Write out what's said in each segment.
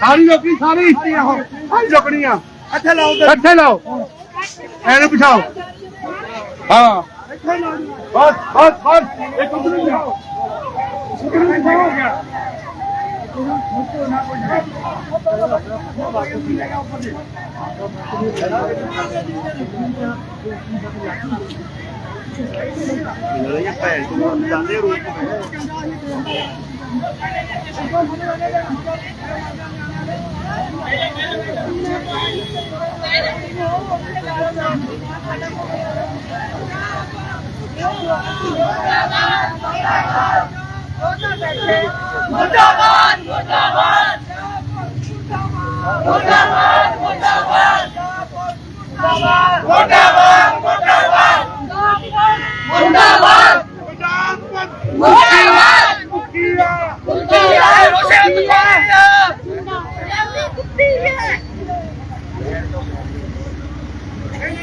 ਸਾਰੀ ਲੋਕੀ ਸਾਰੀ ਆਹੋ ਲੋਕੜੀਆਂ ਇੱਥੇ ਲਾਓ ਇੱਥੇ ਲਾਓ। ਐਨੂੰ ਬਿਠਾਓ ਹਾਂ। बस बस बस एक Thank you.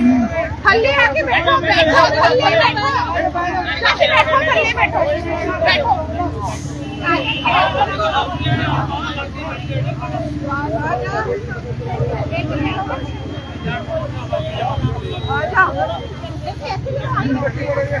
ਥੱਲੇ ਆ ਕੇ ਬੈਠੋ ਬੈਠੋ, ਥੱਲੇ ਬੈਠੋ। ਥੱਲੇ ਬੈਠੋ ਥੱਲੇ ਬੈਠੋ। ਬੈਠੋ। ਆ ਜਾ। ਇੱਥੇ ਇੱਥੇ।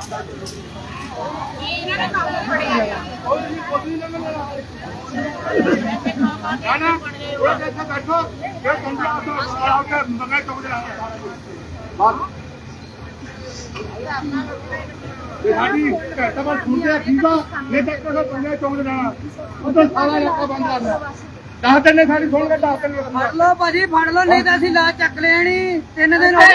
ਉਹ ਰੁਕ ਜਾ ਯਾਰ ਉਹ ਤੁਸੀਂ ਕੀ ਲਈ ਜਾਂਦੇ ਨਾ ਨਾ ਉਹ ਇੱਥੇ ਬੈਠੋ ਇਹ ਕੰਡਾ ਆ ਕੇ ਮੰਗਾ ਚੁੱਕ ਜਾ ਬਸ ਸਾਡੀ ਘੱਟ ਬਸ ਸੁਣਦੇ ਠੀਕ ਆ ਨਹੀਂ ਤਾਂ ਕੋਈ ਪੰਨੇ ਚੁੱਕ ਜਾਣਾ ਉਧਰ ਸਾਰਾ ਇਲਾਕਾ ਬੰਦ ਕਰਨਾ ਦਸ ਦਿਨ ਸਾਡੀ ਸੁਣ ਕੇ ਦਸ ਦਿਨ ਫੜ ਲਓ ਭਾਜੀ, ਫੜ ਲਓ, ਨਹੀਂ ਤਾਂ ਅਸੀਂ ਲਾਜ ਚੱਕ ਲੈਣੀ। ਤਿੰਨ ਦਿਨ ਹੋ ਗਏ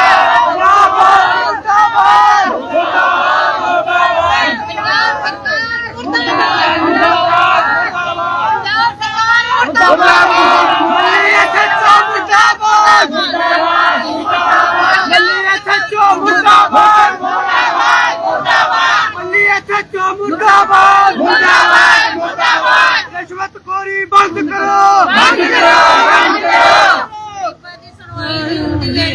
ਬੰਦ ਕਰੋ। ਬੰਦ ਕਰੋ ਬੰਦ ਕਰੋ। ਕਦੀ ਸੁਣਵਾਈ ਨਹੀਂ ਹੁੰਦੀ ਹੈ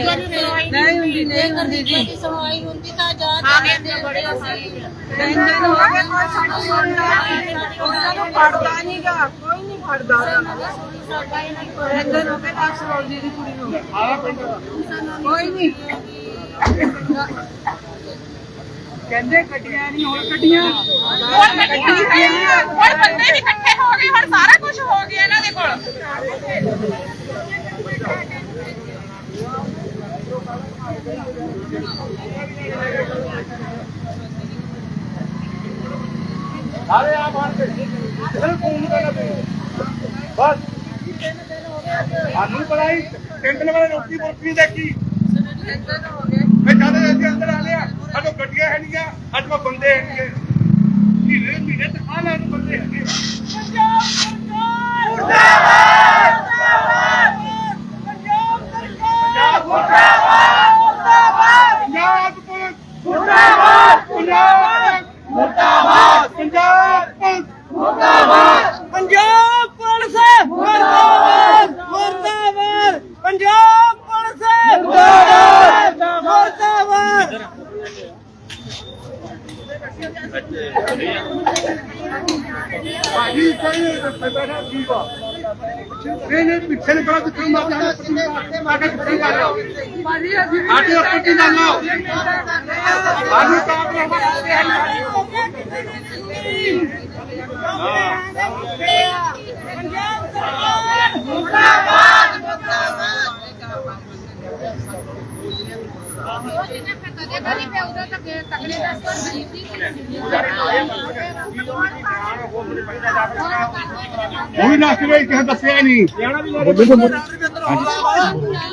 ਨਹੀਂ ਹੁੰਦੀ ਨਹੀਂ ਹੁੰਦੀ ਜੀ। ਸੁਣਵਾਈ ਹੁੰਦੀ ਤਾਂ ਜਾ ਜਾਂਦੇ ਬੜੇ ਅਸੀਂ ਟੈਨਸ਼ਨ ਹੋ ਗਈ ਸਾਡਾ ਉਹਨਾਂ ਨੂੰ। ਪੜਦਾ ਨਹੀਂਗਾ ਕੋਈ ਨਹੀਂ ਪੜਦਾ ਸਾਡਾ ਹੀ ਨਹੀਂ ਟੈਨਸ਼ਨ ਹੋ ਗਈ ਤਾਂ ਸਰੋਜ ਦੀ ਕੁੜੀ ਨੂੰ। ਕੋਈ ਨਹੀਂ ਕਹਿੰਦੇ ਗੱਡੀਆਂ ਨਹੀਂ ਹੋਰ ਗੱਡੀਆਂ ਹੋਰ ਗੱਡੀਆਂ ਹੈਗੀਆਂ, ਹੋਰ ਬੰਦੇ ਵੀ ਇਕੱਠੇ ਹੋ ਗਏ ਹੁਣ ਸਾਰਾ ਕੁਝ ਹੋ ਗਿਆ ਇਹਨਾਂ ਦੇ ਕੋਲ अरे आप हार के बिल्कुल उनका ना दे बस आदमी पढ़ाई टेंशन वाले रोटी बोल पी देखी ਮੈਂ ਜਦ ਅਸੀਂ ਅੰਦਰ ਆ ਲਿਆ। ਸਾਡੇ ਗੱਡੀਆਂ ਹੈ ਨਹੀਂਆਂ ਸਾਡੇ ਕੋਲ ਬੰਦੇ ਹੈ ਨਹੀਂਗੇ। ਮਹੀਨੇ ਮਹੀਨੇ ਤੱਕ ਆ ਲੈਣ ਬੰਦੇ ਹੈਗੇ ਪੰਜਾਬ ਪੰਜਾਬ ਪੁਲਿਸ। ਮੁਰਦਾਬਾਦ ਪੰਜਾਬ ਮੁਰਦਾਬਾਦ ਪੰਜਾਬ ਪੁਲਿਸ। ਪੰਜਾਬ پجي کي پيٽه نه جي بڳھ کي پيٽه نه پيٽه نه پيٽه نه پيٽه نه پيٽه نه پيٽه نه پيٽه نه پيٽه نه پيٽه ਉਹ ਵੀ ਨੱਸ ਗਈ ਕਿਸੇ ਦੱਸਿਆ ਨਹੀਂ।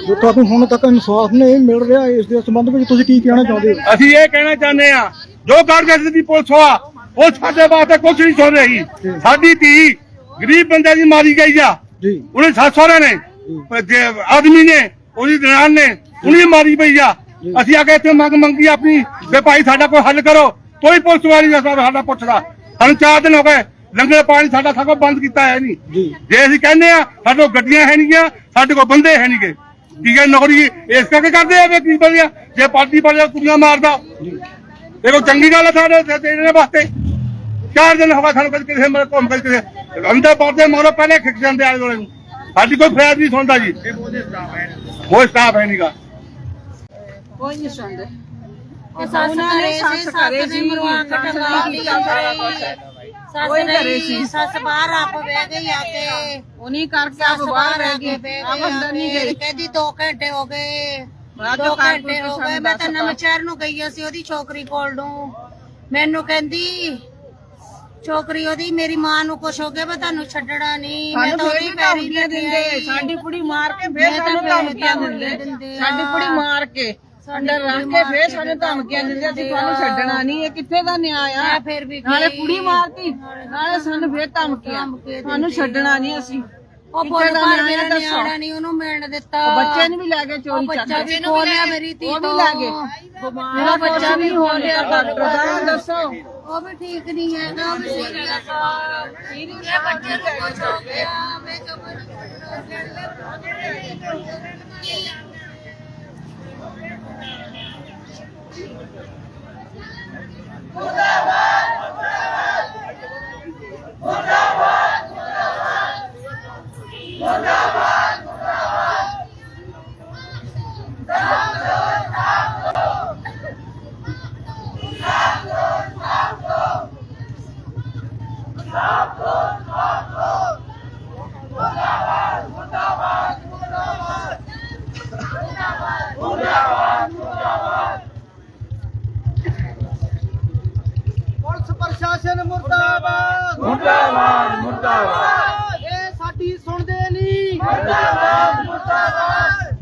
ਜੋ ਤੁਹਾਨੂੰ ਹੁਣ ਤੱਕ ਇਨਸਾਫ ਨਹੀਂ ਮਿਲ ਰਿਹਾ ਇਸ ਦੇ ਸੰਬੰਧ ਵਿੱਚ ਤੁਸੀਂ ਕੀ ਕਹਿਣਾ ਚਾਹੁੰਦੇ ਹੋ? ਅਸੀਂ ਇਹ ਕਹਿਣਾ ਚਾਹੁੰਦੇ ਆ ਜੋ ਗੜਗੜ ਦੀ ਪੁਲਿਸ ਆ ਉਹ ਸਾਡੇ ਵਾਸਤੇ ਕੁਝ ਨਹੀਂ ਸੁਣ ਰਹੀ। ਸਾਡੀ ਧੀ ਗਰੀਬ ਬੰਦੇ ਦੀ ਮਾਰੀ ਗਈ ਆ। ਉਹਨੇ ਸੱਸ ਸਹੁਰੇ ਨੇ ਪਰ ਜੇ ਆਦਮੀ ਨੇ ਉਹਦੀ ਦਰਾਨ ਨੇ ਉਹਨੇ ਮਾਰੀ ਪਈ ਆ। ਅਸੀਂ ਆ ਕੇ ਇੱਥੇ ਮੰਗ ਮੰਗੀ ਆਪਣੀ ਵੀ ਭਾਈ ਸਾਡਾ ਕੋਈ ਹੱਲ ਕਰੋ। ਕੋਈ ਪੁਲਿਸ ਵਾਲੀ ਦਾ ਸਾਡਾ ਪੁੱਛਦਾ। ਸਾਨੂੰ ਚਾਰ ਦਿਨ ਹੋ ਗਏ। ਲੰਗਰ ਪਾਣੀ ਸਾਡਾ ਸਭ ਬੰਦ ਕੀਤਾ ਹੈ ਨਹੀਂ। ਜੀ। ਜੇ ਅਸੀਂ ਕਹਿੰਦੇ ਆ ਸਾਡੇ ਕੋਲ ਗੱਡੀਆਂ ਹੈ ਨਹੀਂਆਂ ਸਾਡੇ ਕੋਲ ਬੰਦੇ ਹੈ ਨਹੀਂਗੇ। ਠੀਕ ਹੈ ਨੌਕਰੀ ਇਸ ਕਰਕੇ ਕਰਦੇ ਆ ਵੀ ਕੀ ਬੰਦਿਆ ਜੇ ਪਾਰਟੀ ਪਰ ਕੁੜੀਆਂ ਮਾਰਦਾ। ਦੇਖੋ ਚੰਗੀ ਗੱਲ ਹੈ ਸਾਡੇ ਤੇ ਦੇਣੇ ਵਾਸਤੇ। ਚਾਰ ਦਿਨ ਹੋ ਗਏ ਸਾਨੂੰ ਕਦੇ ਕਿਸੇ ਮਰ ਘੁੰਮ ਕੇ ਕਿਸੇ ਅੰਦਰ ਪੜਦੇ ਮਗਰੋਂ ਪਹਿਲੇ ਖਿੱਚ ਜਾਂਦੇ ਆਲੇ ਦੁਆਲੇ ਨੂੰ। ਸਾਡੀ ਕੋਈ ਫਰਿਆਦ ਨਹੀਂ ਸੁਣਦਾ ਜੀ। ਉਹ ਸਟਾਫ ਹੈ ਨਹੀਂਗਾ। ਕੋਈ ਨਹੀਂ ਸੁਣਦੇ। ਤੇ ਸੱਸ ਉਹਨਾਂ ਨੇ ਘਰੇ ਸੱਸ ਸੀ ਘਰੇ ਸੱਸ ਨੇ ਸੀ, ਮਰਵਾ ਕੇ ਸੱਸ ਟੰਗਾ ਨੇ ਲਈ ਸਾਰਾ ਸੱਸ ਕੋਈ ਘਰੇ ਨਹੀਂ ਸੀ। ਸੱਸ ਬਾਹਰ ਆਪ ਬਹਿ ਗਈ ਆ ਕੇ ਉਨੀ ਕਰਕੇ ਆਪ ਸੱਸ ਬਾਹਰ ਬਾਹਰ ਰਹਿ ਆ ਗਈ। ਕੇ ਬਹਿ ਆਪ ਗਈ ਅੰਦਰ ਨਹੀਂ ਆ ਗਈ। ਕੇ ਕਹਿੰਦੀ 2 ਘੰਟੇ ਹੋ ਗਏ। ਬਾਅਦ ਦੋ ਚੋਂ ਕਾਰ ਘੰਟੇ ਹੋ ਪੁਲਿਸ ਗਏ ਸਾਨੂੰ ਮੈਂ ਤਾਂ ਦੱਸਤਾ। ਨਵੇਂ ਸ਼ਹਿਰ ਨੂੰ ਗਈ ਸੀ ਉਹਦੀ ਛੋਕਰੀ ਕੋਲ ਨੂੰ। ਮੈਨੂੰ ਕਹਿੰਦੀ ਛੋਕਰੀ ਉਹਦੀ ਮੇਰੀ ਮਾਂ ਨੂੰ ਕੁਛ ਹੋ ਗਿਆ ਮੈਂ ਤੁਹਾਨੂੰ ਛੱਡਣਾ ਨਹੀਂ। ਮੈਂ ਤਾਂ ਉਹਦੀ ਪੈਰੀ ਦਿੰਦੇ ਸਾਡੀ ਕੁੜੀ ਮਾਰ ਕੇ ਫੇਰ ਸਾਨੂੰ ਧਮਕੀਆਂ ਦਿੰਦੇ। ਸਾਡੀ। ਕੁੜੀ ਮਾਰ ਕੇ। ਅੰਦਰ ਰੱਖ ਕੇ ਫੇਰ ਸਾਨੂੰ ਧਮਕੀਆਂ ਦਿੰਦੇ ਅਸੀਂ ਤੁਹਾਨੂੰ ਛੱਡਣਾ ਨਹੀਂ ਇਹ ਕਿੱਥੇ ਦਾ ਨਿਆਂ ਆ ਫਿਰ ਵੀ ਨਾਲੇ। ਕੁੜੀ ਮਾਰਤੀ ਨਾਲੇ ਸਾਨੂੰ ਫੇਰ ਧਮਕੀਆਂ। ਸਾਨੂੰ ਛੱਡਣਾ ਨਹੀਂ ਅਸੀਂ। ਉਹ ਦਾ ਘਰ ਮੇਰਾ ਨਿਆਣਾ ਨਹੀਂ ਉਹਨੂੰ ਮਿਲਣ ਦਿੱਤਾ। ਬੱਚੇ ਨੂੰ ਵੀ ਲੈ ਕੇ ਚੋਰੀ ਬੱਚਾ ਚੱਕ ਵੀ ਖੋਲਿਆ ਮੇਰੀ ਧੀ ਉਹ ਵੀ ਤੋਂ। ਲੈ ਗਏ। ਮੇਰਾ ਬੱਚਾ ਵੀ ਹੋ ਖੋਲਿਆ ਗਿਆ ਡਾਕਟਰ ਦਾ ਦੱਸੋ। ਉਹ ਵੀ ਠੀਕ ਨਹੀਂ ਹੈਗਾ ਉਹ ਵੀ ਸੀਰੀਅਸ ਆ ਇਹ ਬੱਚੇ ਨੂੰ ਕੁਝ ਹੋ ਗਿਆ ਮੈਂ ਪੁਲਿਸ ਸ਼ਾਸਨ ਮੁਰਦਾਬਾਦ। ਮੁਰਦਾਬਾਦ ਮੁਰਦਾਬਾਦ। ਇਹ ਸਾਡੀ ਸੁਣਦੇ ਨਹੀਂ। ਮੁਰਦਾਬਾਦ ਮੁਰਦਾਬਾਦ।